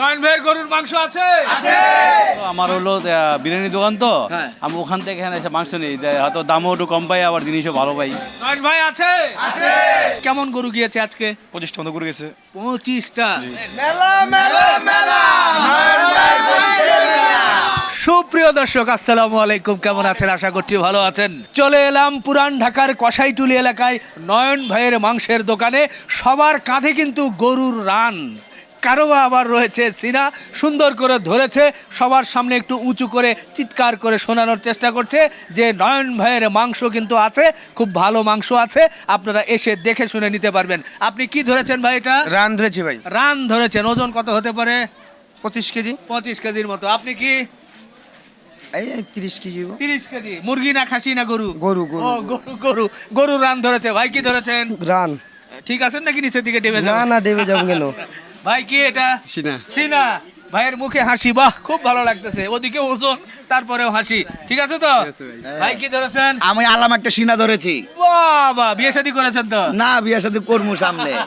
নয়ন ভাইয়ের গরুর মাংস আছে? তো আমার হলো বিরিয়ানি দোকান তো। হ্যাঁ। আমি ওখান থেকে এখানে এসে মাংস নিই। হয়তো দামও একটু কম পাই আবার জিনিসও ভালো পাই। নয়ন ভাই আছে? কেমন গরু গিয়েছে আজকে? পঁচিশটা। মতো করে গেছে পঁচিশটা সুপ্রিয় দর্শক আসসালামু আলাইকুম। কেমন আছেন? আশা করছি ভালো আছেন। চলে এলাম পুরান ঢাকার কসাইটুলি এলাকায় নয়ন ভাইয়ের মাংসের দোকানে। সবার কাঁধে কিন্তু গরুর রান। কারও বা আবার রয়েছে সিনা সুন্দর করে ধরেছে সবার সামনে একটু উঁচু করে চিৎকার করে শোনানোর চেষ্টা করছে যে নয়ন ভাইয়ের মাংস কিন্তু আছে খুব ভালো মাংস আছে আপনারা এসে দেখে শুনে নিতে পারবেন। আপনি কি ধরেছেন ভাই এটা? রান ধরেছি ভাই। রান ধরেছেন ওজন কত হতে পারে? পঁচিশ কেজি। পঁচিশ কেজির মতো। আপনি কি? এই তিরিশ কেজি। তিরিশ কেজি। মুরগি না খাসি না গরু? গরু, গরু। রান ধরেছে। ভাই কি ধরেছেন? রান। ঠিক আছেন নাকি নিচের দিকে ডেবে না? না দেবে যাব কেন? ভাই কি এটা? সিনা। সিনা। ভাইয়ের মুখে হাসি বাহ খুব ভালো লাগতেছে। ওদিকে ওজন তারপরেও হাসি। ঠিক আছে তো? ভাই। কি ধরেছেন? আমি আলাম একটা সিনা ধরেছি। বাবা বিয়ে শাদী করেছেন তো? না বিয়ে সাথে কর্মু সামনে।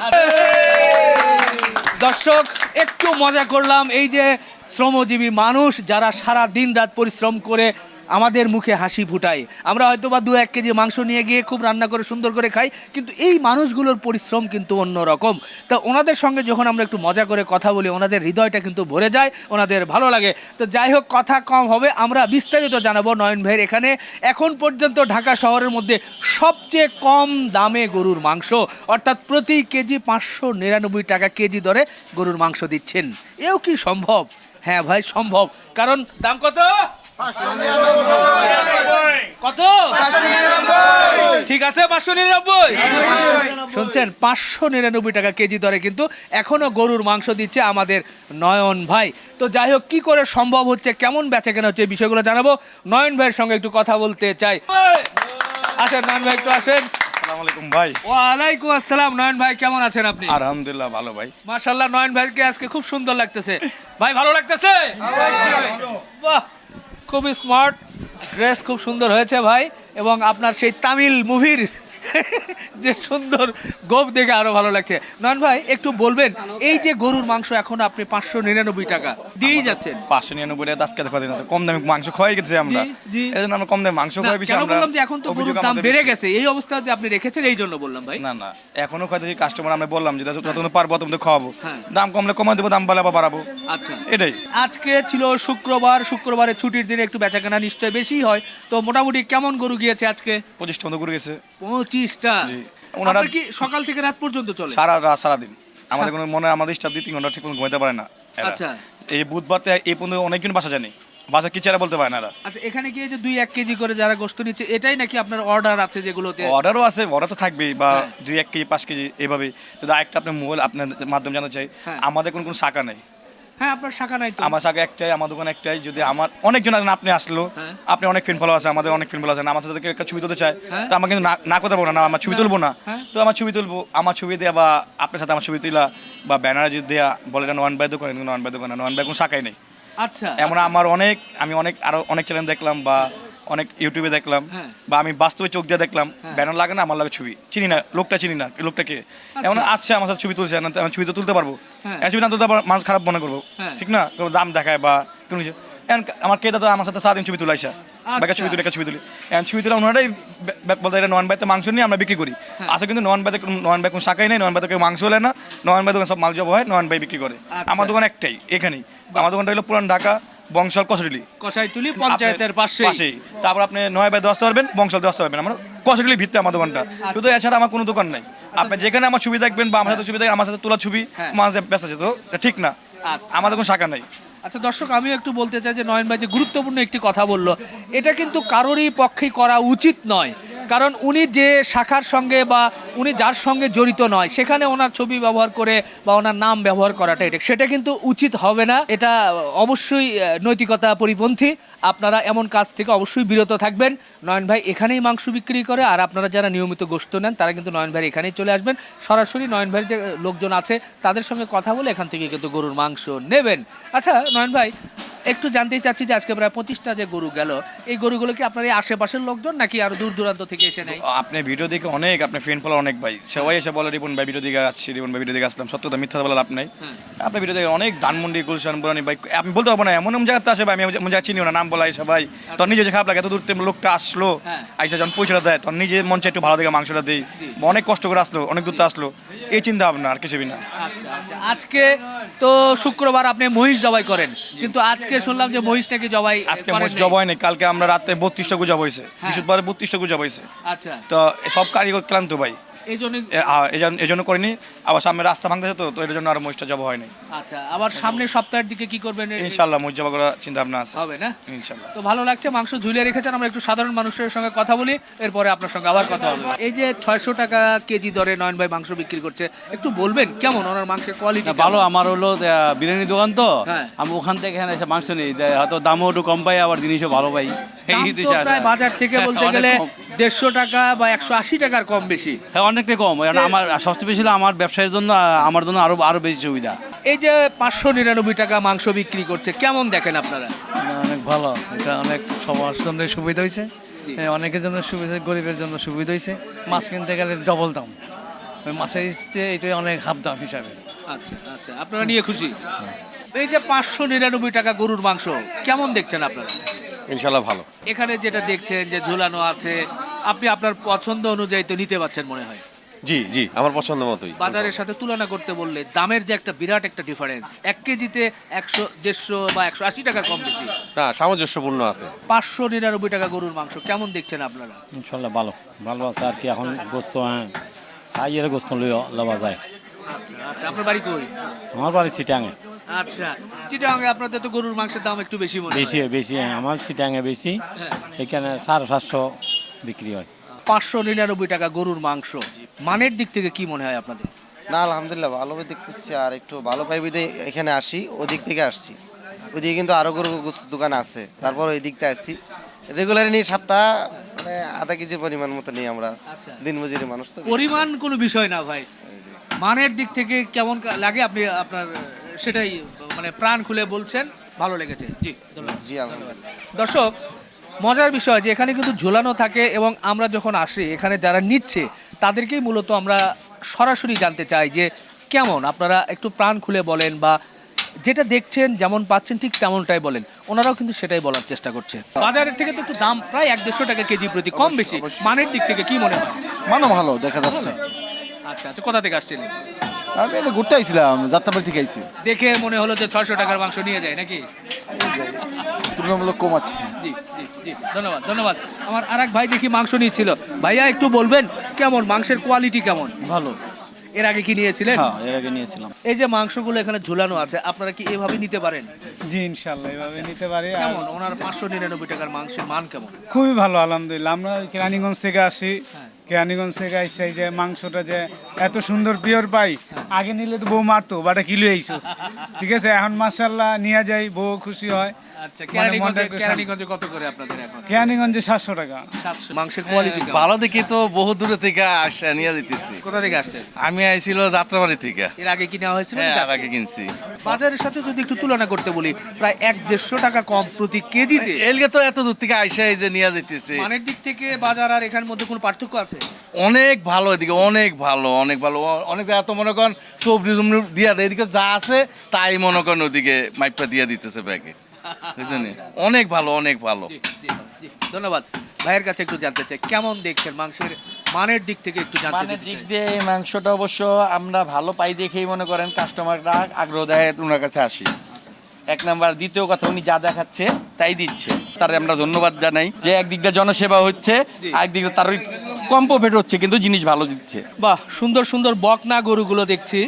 দর্শক একটু মজা করলাম। এই যে শ্রমজীবী মানুষ যারা সারা দিন রাত পরিশ্রম করে আমাদের মুখে হাসি ফুটায়। আমরা হয়তো বা দু এক কেজি মাংস নিয়ে গিয়ে খুব রান্না করে সুন্দর করে খাই, কিন্তু এই মানুষগুলোর পরিশ্রম কিন্তু অন্য রকম তা ওনাদের সঙ্গে যখন আমরা একটু মজা করে কথা বলি, ওনাদের হৃদয়টা কিন্তু ভরে যায়, ওনাদের ভালো লাগে। তো যাই হোক, কথা কম হবে, আমরা বিস্তারিত জানাব নয়ন ভাইয়ের এখানে। এখন পর্যন্ত ঢাকা শহরের মধ্যে সবচেয়ে কম দামে গরুর মাংস, অর্থাৎ প্রতি কেজি পাঁচশো নিরানব্বই টাকা কেজি দরে গরুর মাংস দিচ্ছেন। এও কি সম্ভব? হ্যাঁ ভাই, সম্ভব। কারণ দাম কত? কত? ঠিক আছে পাঁচশো নিরানব্বই। শুনছেন পাঁচশো নিরানব্বই টাকা কেজি দরে কিন্তু এখনও গরুর মাংস দিচ্ছে আমাদের নয়ন ভাই। তো যাই হোক কি করে সম্ভব হচ্ছে কেমন বেচা কেনা হচ্ছে এই বিষয়গুলো জানাব। নয়ন ভাইয়ের সঙ্গে একটু কথা বলতে চাই। আসেন নয়ন ভাই একটু আসেন। আসসালামু ভাই। ওয়ালাইকুম আসসালাম নয়ন ভাই কেমন আছেন আপনি? আলহামদুলিল্লাহ ভালো ভাই। মাশাল্লাহ নয়ন ভাইকে আজকে খুব সুন্দর লাগতেছে। ভাই ভালো লাগতেছে? বাহ খুবই স্মার্ট ড্রেস খুব সুন্দর হয়েছে ভাই এবং আপনার সেই তামিল মুভির যে সুন্দর গোপ দেখে আরও ভালো লাগছে। নয়ন ভাই একটু বলবেন এই যে গরুর মাংস এখন আপনি পাঁচশো নিরানব্বই টাকা দিয়েই যাচ্ছেন। পাঁচশো নিরানব্বই টাকা আজকে দেখা যাচ্ছে কম দামে মাংস খাওয়াই গেছে আমরা। এই জন্য আমরা কম দামে মাংস খাওয়াই বেশি আমরা বললাম যে এখন তো গরুর দাম বেড়ে গেছে এই অবস্থা যে আপনি রেখেছেন এই জন্য বললাম ভাই। না না এখনও খাইতেছি কাস্টমার আমরা বললাম যে যতক্ষণ পারব খাওয়াবো হ্যাঁ। দাম কমলে কমাই দেবো দাম বাড়াবো বাড়াবো। আচ্ছা। এটাই। আজকে ছিল শুক্রবার শুক্রবারে ছুটির দিনে একটু বেচাকেনা নিশ্চয় বেশি হয়। তো মোটামুটি কেমন গরু গিয়েছে আজকে? পঁচিশটা মতো করে গেছে পঁচিশটা। ওনারা- কি সকাল থেকে রাত পর্যন্ত চলে? সারা রাত সারাদিন আমাদের কোনো মনে আমাদের স্টাফ দুই তিন ঘণ্টা ঠিক পারে না আচ্ছা। এই বুধবার এই পর্যন্ত অনেকজন বাসা জানি বাসা কি বলতে পারে না আচ্ছা এখানে কি এই যে দুই এক কেজি করে যারা গোস্ত নিচ্ছে এটাই নাকি আপনার অর্ডার আছে যেগুলোতে? অর্ডারও আছে অর্ডার তো থাকবেই বা হ্যাঁ। দুই এক কেজি পাঁচ কেজি এভাবে যদি আরেকটা আপনার মোবাইল আপনার মাধ্যমে জানাতে চাই হ্যাঁ। আমাদের কোনো কোনো শাখা নেই। হ্যাঁ আপনার শাখা নাই তো। আমার শাখা একটাই আমার দোকান একটাই। যদি আমার অনেকজন আপনি আসলো। হ্যাঁ। আপনি অনেক ফ্রেন্ড ফলো আছে আমাদের অনেক ফ্রেন্ড ফলো আছে আমার সাথে একটা ছবি তুলতে চায় হ্যাঁ। তো আমাকে কিন্তু না- কথা বলব না আমার ছবি তুলবো না। হ্যাঁ। তো আমার ছবি তুলবো আমার ছবি দেওয়া বা আপনার সাথে আমার ছবি তুলা বা ব্যানার যদি দেওয়া বলে এটা নন বাই দোকান নন বাই দোকান নন বাই কোনো শাখাই নেই। আচ্ছা। এমন আমার অনেক আমি অনেক আরও অনেক চ্যানেল দেখলাম বা অনেক ইউটিউবে দেখলাম হ্যাঁ। বা আমি বাস্তবে চোখ দিয়ে দেখলাম ব্যানার লাগে না আমার লাগে ছবি? চিনি না লোকটা চিনি না এই লোকটাকে। এমন আসছে আমার সাথে ছবি তুলছে আমি ছবি তো তুলতে পারব। হ্যাঁ। ছবি না তুলতে পারব, মানুষ খারাপ মনে করব। হ্যাঁ। ঠিক না? কোনো দাম দেখায় বা কোনো কিছু। এখন আমার কেতা তো আমার সাথে সারাদিন ছবি তুলে আসা। বাকি ছবি তুলে একটা ছবি তুলি। এখন ছবি তুলে ওনারাই বলতে এটা নন বাইতে মাংস নিয়ে আমরা বিক্রি করি। হ্যাঁ। আসলে কিন্তু নন বাইতে নন বাই কোনো শাখাই নেই নন বাইতে কেউ মাংস হলে না নন বাই দোকান সব মাল জব হয় নন বাই বিক্রি করে। আচ্ছা। আমার দোকান একটাই এখানেই। আমার দোকানটা হলো পুরান ঢাকা বংশাল কসরিলি কষাইটুলি পঞ্চায়েতের পাশে পাশেই। তারপর আপনি নয় বাই দশ পারবেন বংশাল দশ পারবেন। আমার কসরিলি ভিত্তি আমার দোকানটা। আচ্ছা। শুধু এছাড়া আমার কোনো দোকান নাই। আপনি যেখানে আমার ছবি দেখবেন বা আমার সাথে ছবি দেখবেন আমার সাথে তোলা ছবি হ্যাঁ। মাঝে ব্যস্ত আছে তো এটা ঠিক না। আচ্ছা। আমাদের কোনো শাখা নাই। আচ্ছা দর্শক আমিও একটু বলতে চাই যে নয়ন ভাই যে গুরুত্বপূর্ণ একটি কথা বলল এটা কিন্তু কারোরই পক্ষেই করা উচিত নয়। কারণ উনি যে শাখার সঙ্গে বা উনি যার সঙ্গে জড়িত নয়, সেখানে ওনার ছবি ব্যবহার করে বা ওনার নাম ব্যবহার করাটা এটা। সেটা কিন্তু উচিত হবে না। এটা অবশ্যই নৈতিকতা পরিপন্থী। আপনারা এমন কাজ থেকে অবশ্যই বিরত থাকবেন। নয়ন ভাই এখানেই মাংস বিক্রি করে, আর আপনারা যারা নিয়মিত গোস্ত নেন, তারা কিন্তু নয়ন ভাই এখানেই চলে আসবেন। সরাসরি নয়ন ভাইয়ের যে লোকজন আছে, তাদের সঙ্গে কথা বলে এখান থেকে কিন্তু গরুর মাংস নেবেন। আচ্ছা নয়ন ভাই একটু জানতেই চাচ্ছি যে আজকে প্রায় পঁচিশটা যে গরু গেল এই গরুগুলো কি আপনার এই আশেপাশের লোকজন নাকি আরও দূর দূরান্ত থেকে এসে নেয়? আপনি ভিডিও দেখে অনেক আপনি ফ্রেন্ড ফলো অনেক ভাই। সবাই এসে বলে রিপন ভাই ভিডিও দিকে আসছি রিপন ভাই ভিডিও দিকে আসলাম। সত্য তো মিথ্যা বলে লাভ নাই। আপনি ভিডিও দেখে অনেক ধানমন্ডি গুলশান বুরানি ভাই আমি বলতে পারব না এমন এমন জায়গাতে আসে ভাই আমি এমন জায়গা চিনিও না নাম বলা এসে ভাই। তোর নিজে যে খারাপ লাগে এত দূর থেকে লোকটা আসলো হ্যাঁ। আইসা যখন পয়সাটা দেয় তখন নিজে মন চাই একটু ভালো দেখে মাংসটা দিই। অনেক কষ্ট করে আসলো অনেক দূর আসলো। এই চিন্তা ভাবনা আর কিছুই না। আচ্ছা আচ্ছা। আজকে তো শুক্রবার আপনি মহিষ জবাই করেন কিন্তু আজকে শুনলাম যে মহিষটাকে জবাই আজকে মহিষ জবাই নেই কালকে আমরা রাতে বত্রিশটা গুজব হয়েছে বিশুদ্ধ বৃহস্পতিবার বত্রিশটা গুজব হয়েছে আচ্ছা। তো সব কারিগর ক্লান্ত ভাই। এই জন্য করিনি। আবার সামনে রাস্তা ভাঙতেছে তো তো এর জন্য আর হয়নি। আচ্ছা আবার সামনের সপ্তাহের দিকে কি করবেন? ইনশাল্লাহ করার চিন্তা ভাবনা আছে। হবে না? ইনশাল্লাহ। তো ভালো লাগছে মাংস ঝুলিয়ে রেখেছেন আমরা একটু সাধারণ মানুষের সঙ্গে কথা বলি এরপরে আপনার সঙ্গে আবার কথা হবে। এই যে ছয়শো টাকা কেজি দরে নয়ন ভাই মাংস বিক্রি করছে একটু বলবেন কেমন ওনার মাংসের কোয়ালিটি ভালো আমার হলো বিরিয়ানি দোকান তো হ্যাঁ। আমি ওখান থেকে এখানে এসে মাংস নিই। হয়তো দামও একটু কম পাই আবার জিনিসও ভালো পাই। এই দেশে বাজার থেকে বলতে গেলে। দেড়শো টাকা বা একশো আশি টাকার কম বেশি? হ্যাঁ অনেকটাই কম। কারণ আমার সবচেয়ে বেশি হলো আমার ব্যবসায়ের জন্য আমার জন্য আরও আরও বেশি সুবিধা। এই যে পাঁচশো নিরানব্বই টাকা মাংস বিক্রি করছে কেমন দেখেন আপনারা? অনেক ভালো। এটা অনেক সবার জন্য সুবিধা হয়েছে। অনেকের জন্য সুবিধা গরিবের জন্য সুবিধা হয়েছে। মাছ কিনতে গেলে ডবল দাম। মাছের চেয়ে এটাই অনেক হাফ দাম হিসাবে। আচ্ছা আচ্ছা আপনারা নিয়ে খুশি? এই যে পাঁচশো নিরানব্বই টাকা গরুর মাংস কেমন দেখছেন আপনারা? ইনশাল্লাহ ভালো। এখানে যেটা দেখছেন যে ঝুলানো আছে আপনি আপনার পছন্দ অনুযায়ী তো নিতে পারছেন মনে হয়। জি জি আমার পছন্দ মতোই। বাজারের সাথে তুলনা করতে বললে দামের যে একটা বিরাট একটা ডিফারেন্স এক কেজিতে একশো দেড়শো বা একশো আশি টাকার কম বেশি। না সামঞ্জস্যপূর্ণ আছে। পাঁচশো নিরানব্বই টাকা গরুর মাংস কেমন দেখছেন আপনারা? ইনশাল্লাহ ভালো। ভালো আছে আর কি এখন গোস্ত হ্যাঁ সাইয়ের গোস্ত লইয়া লওয়া যায়। আচ্ছা আচ্ছা আপনার বাড়ি কই? আমার বাড়ি চিটাঙে। আচ্ছা চিটাগাঙ্গে আপনাদের তো গরুর মাংসের দাম একটু বেশি মনে হয়। বেশি বেশি হ্যাঁ, আমার চিটাঙে বেশি। হ্যাঁ। এখানে সাড়ে সাতশো বিক্রি হয়। পাঁচশো নিরানব্বই টাকা গরুর মাংস। মানের দিক থেকে কি মনে হয় আপনাদের? না আলহামদুলিল্লাহ ভালো দেখতেছি আর একটু ভালো পাইবি দিয়ে এখানে আসি ওদিক থেকে আসছি। ওদিকে কিন্তু আরও গরু গোস্ত দোকান আছে তারপর ওই দিকটা আসছি। রেগুলার নিয়ে সপ্তাহ মানে আধা কেজি পরিমাণ মতো নিই আমরা আচ্ছা। দিন মজুরি মানুষ তো। পরিমাণ কোনো বিষয় না ভাই। মানের দিক থেকে কেমন লাগে আপনি আপনার সেটাই মানে প্রাণ খুলে বলছেন ভালো লেগেছে। জি ধন্যবাদ। জি আলহামদুলিল্লাহ। দর্শক মজার বিষয় যে এখানে কিন্তু ঝোলানো থাকে এবং আমরা যখন আসি এখানে যারা নিচ্ছে তাদেরকেই মূলত আমরা সরাসরি জানতে চাই যে কেমন? আপনারা একটু প্রাণ খুলে বলেন বা যেটা দেখছেন যেমন পাচ্ছেন ঠিক তেমনটাই বলেন। ওনারাও কিন্তু সেটাই বলার চেষ্টা করছে। বাজারের থেকে তো একটু দাম প্রায় এক দেড়শো টাকা কেজি প্রতি কম বেশি। মানের দিক থেকে কি মনে হয়? মানো ভালো দেখা যাচ্ছে। আচ্ছা আচ্ছা কোথা থেকে আসছেন? আমি এটা ঘুরতে আইছিলাম যাত্রাবাড়ি থেকে আইছি দেখে মনে হলো যে ছয়শো টাকার মাংস নিয়ে যায় নাকি? তুলনামূলক কম আছে। জি জি জি ধন্যবাদ ধন্যবাদ। আমার আর এক ভাই দেখি মাংস নিচ্ছিল। ভাইয়া একটু বলবেন কেমন? মাংসের কোয়ালিটি কেমন? ভালো। এর আগে কি নিয়েছিলেন? হ্যাঁ এর আগে নিয়েছিলাম। এই যে মাংসগুলো এখানে ঝুলানো আছে আপনারা কি এভাবে নিতে পারেন? জি ইনশাল্লাহ এভাবে নিতে পারি। আর কেমন? ওনার পাঁচশো নিরানব্বই টাকার মাংসের মান কেমন? খুবই ভালো আলহামদুলিল্লাহ। আমরা ওই কেরানীগঞ্জ থেকে আসি। হ্যাঁ। কেরানীগঞ্জ থেকে আসছে যে মাংসটা যে এত সুন্দর পিওর পাই, আগে নিলে তো বউ মারতো, বাটা কিলো এইসব ঠিক আছে, এখন মাসাল্লাহ নিয়ে যাই, বউ খুশি হয়। আচ্ছা মানে কেরানীগঞ্জে মনটা একটু শান্ত। কেরানীগঞ্জে কত করে আপনাদের এখন? কেরানীগঞ্জে সাতশো টাকা। সাতশো। মাংসের কোয়ালিটি ভালো দেখি তো বহু দূরে থেকে আসা নিয়ে যেতেছি। কোথা থেকে আসছেন আমি আইছিল যাত্রাবাড়ি থেকে। এর আগে কি নেওয়া হয়েছিল হ্যাঁ নাকি আর আজকে? আগে কিনছি। বাজারের সাথে যদি একটু তুলনা করতে বলি প্রায় এক দেড়শো টাকা কম প্রতি কেজিতে। এলগে তো এত দূর থেকে আইসা এই যে নিয়ে যেতেছি। মানের দিক থেকে বাজার আর এখানের মধ্যে কোনো পার্থক্য আছে? অনেক ভালো এদিকে অনেক ভালো অনেক ভালো। অনেক জায়গা তো মনে করেন সবজি টবজি দিয়া দেয় এদিকে যা আছে তাই মনে করেন ওদিকে মাইপা দিয়ে দিতেছে ব্যাগে। অনেক ভালো অনেক ভালো। ধন্যবাদ। ভাইয়ের কাছে একটু জানতে চাই কেমন দেখছেন মাংসের মানের দিক থেকে একটু জানতে মানে দিতে দিক দিয়ে এই মাংসটা অবশ্য আমরা ভালো পাই দেখেই মনে করেন কাস্টমাররা আগ্রহ দেয় ওনার কাছে আসি। এক নাম্বার দ্বিতীয় কথা উনি যা দেখাচ্ছে তাই দিচ্ছে। তার আমরা ধন্যবাদ জানাই যে একদিক দিয়ে জনসেবা হচ্ছে আরেকদিক দিয়ে তার ওই কম প্রফিট হচ্ছে কিন্তু জিনিস ভালো দিচ্ছে। বাহ সুন্দর সুন্দর বকনা গরুগুলো দেখছি।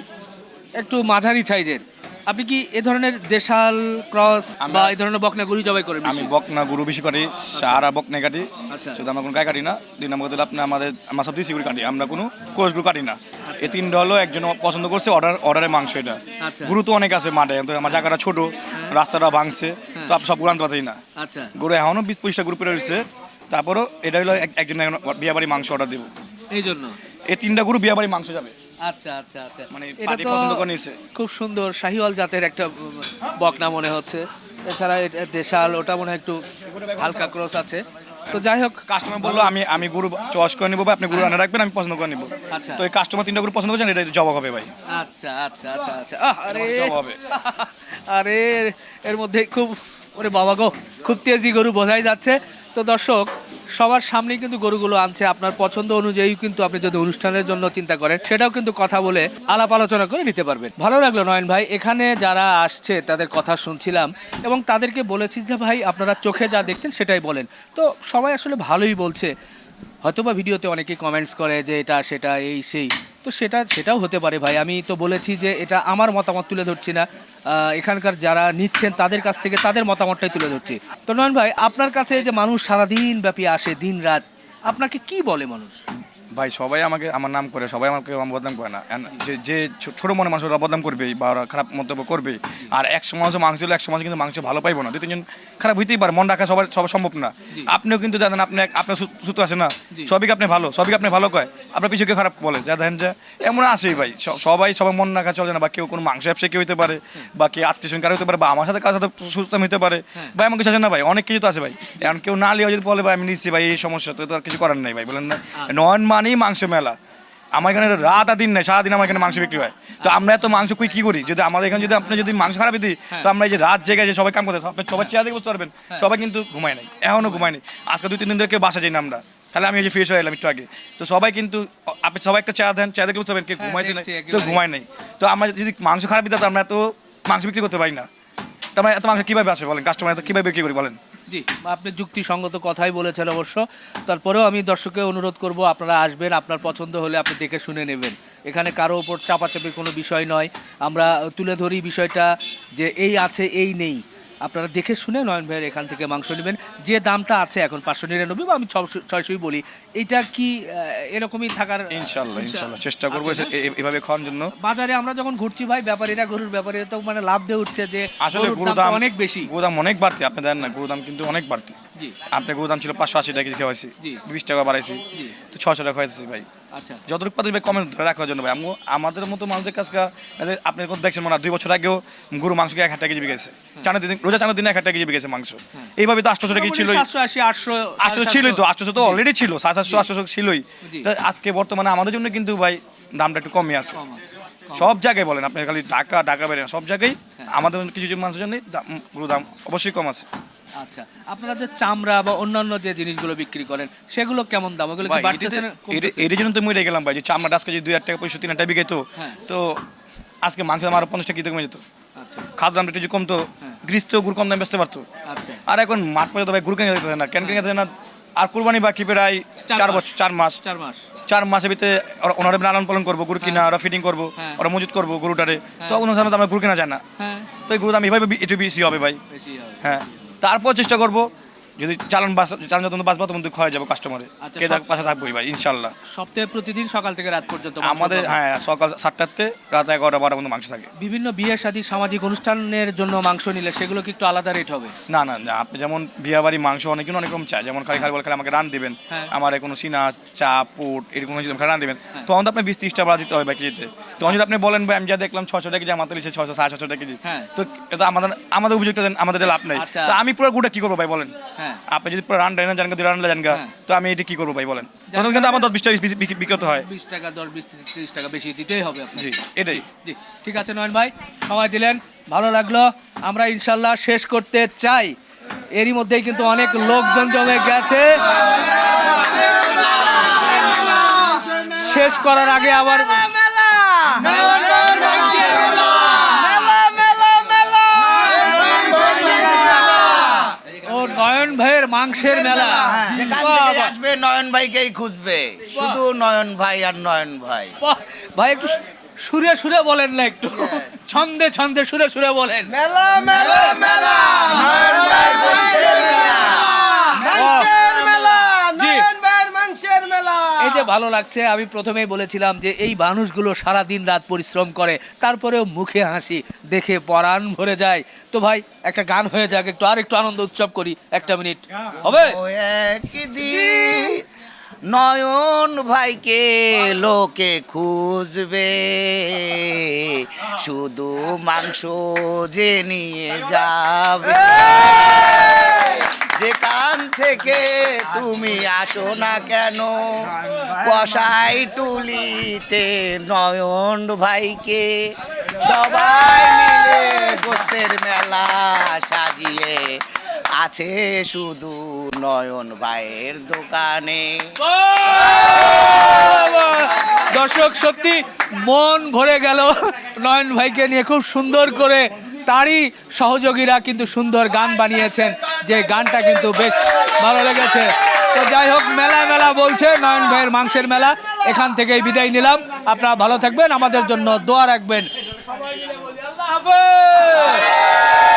একটু মাঝারি সাইজের। আপনি কি এ ধরনের দেশাল ক্রস বা এই ধরনের বকনা গরু জবাই করেন আমি বকনা গরু বেশি কাটি সার বকনা কাটি। আচ্ছা। শুধু আমরা কোনো গায়ে কাটি না দুই নম্বর হলো আপনি আমাদের আমরা সব দেশি গরু কাটি আমরা কোনো কোষ গরু কাটি না। এই তিনটা হলো একজন পছন্দ করছে অর্ডার অর্ডারের মাংস এটা। আচ্ছা। গরু তো অনেক আছে মাঠে কিন্তু আমার জায়গাটা ছোট রাস্তাটা ভাঙছে তো আপনি সব গরু আনতে পারছি না। আচ্ছা। গরু এখনও বিশ পঁচিশটা গরু পেরে রয়েছে তারপরও এটা হলো এক- একজন বিয়ে বাড়ি মাংস অর্ডার দেবো। এই জন্য? এই তিনটা গরু বিয়ে বাড়ি মাংস যাবে। আচ্ছা আচ্ছা আচ্ছা। মানে এটা তো পছন্দ করে। খুব সুন্দর। শাহিওয়াল জাতের একটা বকনা মনে হচ্ছে। এছাড়া এটা দেশাল ওটা মনে হয় একটু হালকা ক্রস আছে। তো যাই হোক কাস্টমার বলল আমি আমি গরু চয়েস করে নিবো বা আপনি গরু রান্না রাখবেন আমি পছন্দ করে নিবো। আচ্ছা। তো এই কাস্টমার তিনটা গরু পছন্দ করছেন এটা জবাব হবে ভাই। আচ্ছা আচ্ছা আচ্ছা আচ্ছা। আহ, আরে। হবে। আরে এর মধ্যে খুব ওরে বাবা গো খুব তেজি গরু বোঝাই যাচ্ছে। তো দর্শক, সবার সামনেই কিন্তু গরুগুলো আনছে। আপনার পছন্দ অনুযায়ী কিন্তু আপনি যদি অনুষ্ঠানের জন্য চিন্তা করেন, সেটাও কিন্তু কথা বলে আলাপ আলোচনা করে নিতে পারবেন। ভালো লাগল নয়ন ভাই, এখানে যারা আসছে, তাদের কথা শুনছিলাম এবং তাদেরকে বলেছি যে, ভাই, আপনারা চোখে যা দেখছেন, সেটাই বলেন। তো সবাই আসলে ভালোই বলছে। হয়তোবা ভিডিওতে অনেকে কমেন্টস করে যে এটা, সেটা, এই, সেই। তো সেটা, সেটাও হতে পারে ভাই। আমি তো বলেছি যে এটা আমার মতামত তুলে ধরছি না। এখানকার যারা নিচ্ছেন তাদের কাছ থেকে তাদের মতামতটাই তুলে ধরছি। তো নয়ন ভাই, আপনার কাছে যে মানুষ সারাদিন ব্যাপী আসে দিন রাত আপনাকে কি বলে মানুষ? ভাই সবাই আমাকে আমার নাম করে সবাই আমাকে বদনাম করে না। যে যে ছোট মনে মানুষ ওরা বদনাম করবে বা ওরা খারাপ মন্তব্য করবে আর এক সমাজ মাংস হলে এক সমাজ কিন্তু মাংস ভালো পাইবো না। দুই তিনজন খারাপ হইতেই পারে মন রাখা সবার সবার সম্ভব না। আপনিও কিন্তু জানেন আপনি আপনার সুতো আছে না। সবই আপনি ভালো? সবই আপনি ভালো কয়? আপনার পিছু কেউ খারাপ বলে? যা দেখেন যে। এমন আসেই ভাই। সবাই সবাই মন রাখা চলে না বা কেউ কোনো মাংস ব্যবসায়ী কেউ হতে পারে বা কেউ আত্মীয় স্বজন কারও হতে পারে বা আমার সাথে কারোর সাথে সুস্থ হতে পারে বা এমন কিছু আছে না ভাই? অনেক কিছু তো আছে ভাই। এখন কেউ না লিয়ে যদি বলে ভাই আমি নিচ্ছি ভাই এই সমস্যা। তো আর কিছু করার নাই ভাই বলেন না। নন মানেই মাংস মেলা। আমার এখানে রাত আর দিন নাই সারাদিন আমার এখানে মাংস বিক্রি হয়। তো আমরা এত মাংস কই কি করি? যদি আমাদের এখানে যদি আপনি যদি মাংস খারাপ দিই তো আমরা এই যে রাত জেগে যে সবাই কাম করতে আপনি সবাই চেয়ার দেখে বুঝতে পারবেন সবাই কিন্তু ঘুমায় নাই এখনও ঘুমায় নাই। আজকে দুই তিন দিন ধরে কেউ বাসা যাই না আমরা। খালি আমি এই যে ফ্রেশ হয়ে এলাম একটু আগে। তো সবাই কিন্তু আপনি সবাই একটা চেয়ার দেন চেয়ার দেখে বুঝতে পারবেন কেউ ঘুমাইছে না তো ঘুমায় নাই। তো আমরা যদি মাংস খারাপ দিতাম তো আমরা এত মাংস বিক্রি করতে পারি না। তো আমরা এত মাংস কীভাবে আসে বলেন? কাস্টমার এত কীভাবে বিক্রি করি বলেন? জি, আপনি যুক্তিসঙ্গত কথাই বলেছেন অবশ্য। তারপরেও আমি দর্শককে অনুরোধ করব, আপনারা আসবেন, আপনার পছন্দ হলে আপনি দেখে শুনে নেবেন। এখানে কারও ওপর চাপাচাপির কোনো বিষয় নয়। আমরা তুলে ধরি বিষয়টা যে এই আছে, এই নেই। আপনারা দেখে শুনে নয়ন ভাইয়ের এখান থেকে মাংস নেবেন। যে দামটা আছে এখন পাঁচশো নিরানব্বই বা আমি ছয়শোই বলি। এটা কি এরকমই থাকার ইনশাল্লাহ ইনশাল্লাহ। চেষ্টা করব এ- এভাবে খাওয়ার জন্য। বাজারে আমরা যখন ঘুরছি ভাই ব্যাপারীরা গরুর ব্যাপারে তো মানে লাভ দিয়ে উঠছে যে আসলে গরুর দাম অনেক বেশি। গরুর দাম অনেক বাড়তি আপনি জানেন না গরুর দাম কিন্তু অনেক বাড়তি জি। আপনি গরুর দাম ছিল পাঁচশো আশি টাকা কেজি খাওয়াইছি বিশ টাকা বাড়াইছি তো ছশো টাকা খাওয়াইছি ভাই। আচ্ছা যতটুকু পাতি ভাই কমে ধরে রাখার জন্য ভাই আমু- আমাদের মতো মানুষদের কাছে আপনি দেখছেন মনে হয় দুই বছর আগেও গরু মাংসকে এক হাজার কেজি বিকেছে। চানের দিন রোজা চানের দিনে এক হাজার কেজি বিকেছে মাংস। এইভাবে তো আটশো টাকা ছিল আটশো আটশো ছিলই তো আটশো। তো অলরেডি ছিল সাত সাতশো আটশো ছিলই। তো আজকে বর্তমানে আমাদের জন্য কিন্তু ভাই দামটা একটু কমে আছে সব জায়গায় বলেন আপনি খালি ঢাকা ঢাকা বেড়ে সব জায়গায় হ্যাঁ। আমাদের কিছু কিছু মানুষের জন্য দাম অবশ্যই কম আছে। আচ্ছা আপনারা যে চামড়া বা অন্যান্য যে জিনিসগুলো বিক্রি করেন সেগুলো কেমন দাম? ওগুলো কি বাড়তেছে না এটা- জন্য তো মরে গেলাম ভাই যে চামড়া আজকে যদি দুই হাজার টাকা পয়সা তিন হাজার টাকা বিকে তো হ্যাঁ। তো আজকে মাংস দাম আরও পঞ্চাশ টাকা কমে যেত। আচ্ছা। খাদ্য দামটা একটু কমতো গ্রিস তো গুড় কম দাম বেচতে পারতো। আচ্ছা। আর এখন মাঠ পর্যন্ত ভাই গুড় কিনে যেতে না কেন কিনে না আর কুরবানি বাকি প্রায় চার বছর চার মাস। চার মাস। চার মাসের ভিতরে ওরা- ওনারা লালন পালন করব গরু কিনা ওরা ফিটিং করব হ্যাঁ। ওরা মজুত করব গরুটারে তো তো আমরা গরু কেনা যায় না। হ্যাঁ। তো এই গরু দাম এভাবে একটু বেশি হবে ভাই। হ্যাঁ। তারপর চেষ্টা করব যদি চালান বাস চালান যত বাঁচবো তখন তো খাওয়া যাব কাস্টমারে আচ্ছা, কে তার পাশে থাকবোই ভাই ইনশাল্লাহ সপ্তাহে প্রতিদিন সকাল থেকে রাত পর্যন্ত আমাদের হ্যাঁ সকাল সাতটাতে রাত এগারোটা বারোটা পর্যন্ত মাংস থাকে। বিভিন্ন বিয়ে শাদী সামাজিক অনুষ্ঠানের জন্য মাংস নিলে সেগুলো কি একটু আলাদা রেট হবে? না না না আপনি যেমন বিয়া বাড়ি মাংস অনেক অনেক রকম চায় যেমন খালি খালি বলে খালি আমাকে রান দিবেন হ্যাঁ। আমার কোনো সিনা চা পুট এরকম কিছু খালি রান দিবেন। তখন তো আপনি বিশ ত্রিশটা বাড়া দিতে হবে বাকি যেতে তখন যদি আপনি বলেন ভাই আমি যা দেখলাম ছশো টাকা কেজি আমাদের লিখছে ছশো সাড়ে ছশো টাকা কেজি। হ্যাঁ। তো এটা আমাদের আমাদের অভিযোগটা দেন, আমাদের লাভ নেই। আচ্ছা। তো আমি পুরো গুটা কি করব ভাই বলেন? হ্যাঁ। আপনি যদি পুরো রান ডাইনা জানগা দুই রান জানগা হ্যাঁ। তো আমি এটা কি করব ভাই বলেন? তখন কিন্তু আমার দশ বিশ টাকা বিক্রি- বিক্রি- বিক্রত হয়। বিশ টাকা দশ বিশ ত্রিশ টাকা বেশি দিতেই হবে জি এটাই। জি। ঠিক আছে নয়ন ভাই সময় দিলেন ভালো লাগল। আমরা ইনশাল্লাহ শেষ করতে চাই। এরই মধ্যেই কিন্তু অনেক লোকজন জমে গেছে। শেষ করার আগে আবার ও নয়ন ভাইয়ের মাংসের মেলা। যেখান থেকে আসবে নয়ন ভাইকেই খুঁজবে। শুধু নয়ন ভাই আর নয়ন ভাই। বাহ, ভাই একটু সুরে সুরে বলেন না একটু। ছন্দে ছন্দে সুরে সুরে বলেন। মেলা মেলা মেলা। নয়ন ভাই মাংসের মেলা মাংসের মেলা জি। নয়ন ভাইয়ের মাংসের মেলা এই যে ভালো লাগছে আমি প্রথমেই বলেছিলাম যে এই মানুষগুলো সারা দিন রাত পরিশ্রম করে তারপরেও মুখে হাসি দেখে পরাণ ভরে যায়। তো ভাই একটা গান হয়ে যাক একটু আর একটু আনন্দ উৎসব করি একটা মিনিট। হবে? নয়ন ভাইকে লোকে খুঁজবে শুধু মাংস যে নিয়ে যাবে। যেখান থেকে তুমি আসো না কেন? কষাই টুলিতে নয়ন ভাইকে। সবাই মিলে গোস্তের মেলা সাজিয়ে আছে শুধু নয়ন ভাইয়ের দোকানে। দর্শক, সত্যি মন ভরে গেল নয়ন ভাইকে নিয়ে। খুব সুন্দর করে তারই সহযোগীরা কিন্তু সুন্দর গান বানিয়েছেন। যে গানটা কিন্তু বেশ ভালো লেগেছে। তো যাই হোক, মেলা মেলা বলছে, নয়ন ভাইয়ের মাংসের মেলা। এখান থেকে বিদায় নিলাম। আপনারা ভালো থাকবেন, আমাদের জন্য দোয়া রাখবেন। সবাই মিলে বলি, আল্লাহ হাফেজ!